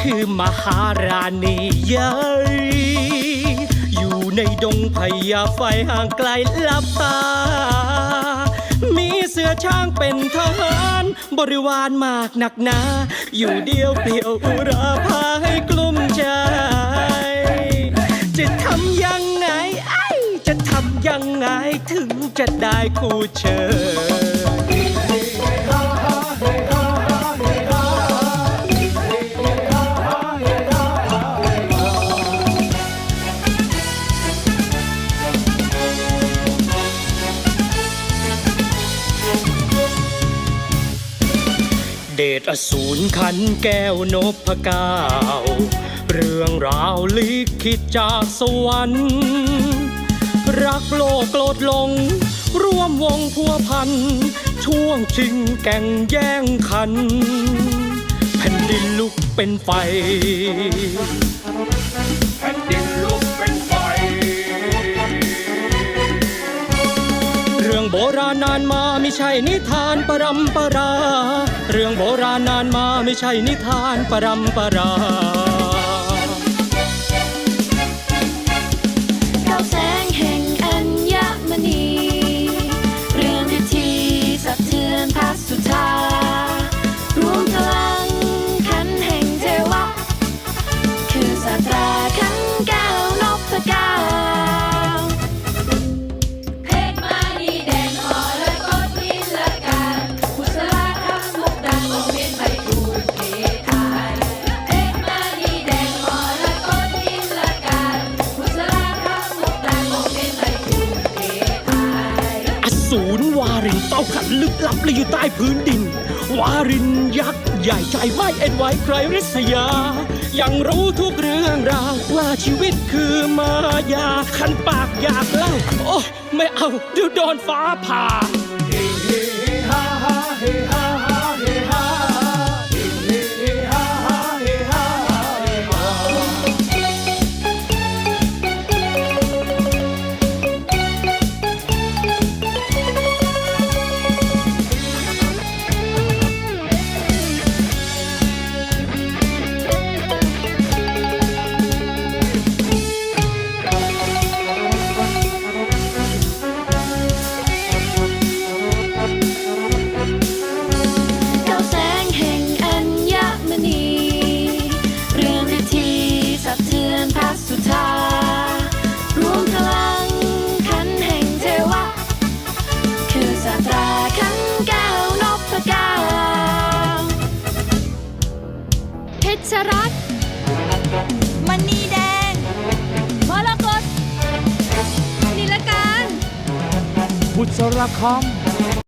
คือมหาราณีใหญ่อยู่ในดงพญาไฟห่างไกลลับตา มีเสือช้างเป็นทหารบริวารมากหนักหนา อยู่เดียวเปลี่ยวอุราพาให้กลุ้มใจ จะทำยังไงไอ้จะทำยังไงถึงจะได้คู่เชย เดชอสูรขันแก้วนพก้าเรื่องราวลิขิตจากสวรรค์ รักโลกโกรธลง ร่วมวงพัวพัน ช่วงชิงแก่งแย่งขัน แผ่นดินลุกเป็นไฟ รื่องโบราณนานมาไม่ใช่นิทานปรำปรา เรื่องโบราณนานมาไม่ใช่นิทานปรำปรา วารินเต้าขันลึกลับเลยอยู่ใต้พื้นดิน วารินยักษ์ใหญ่ใจไม่เอ็นไหวใครริษยา ยังรู้ทุกเรื่องราวว่าชีวิตคือมายา ขันปากอยากเล่า โอ้ ไม่เอาเดี๋ยวโดนฟ้าผ่า รกตนิลการบุษรค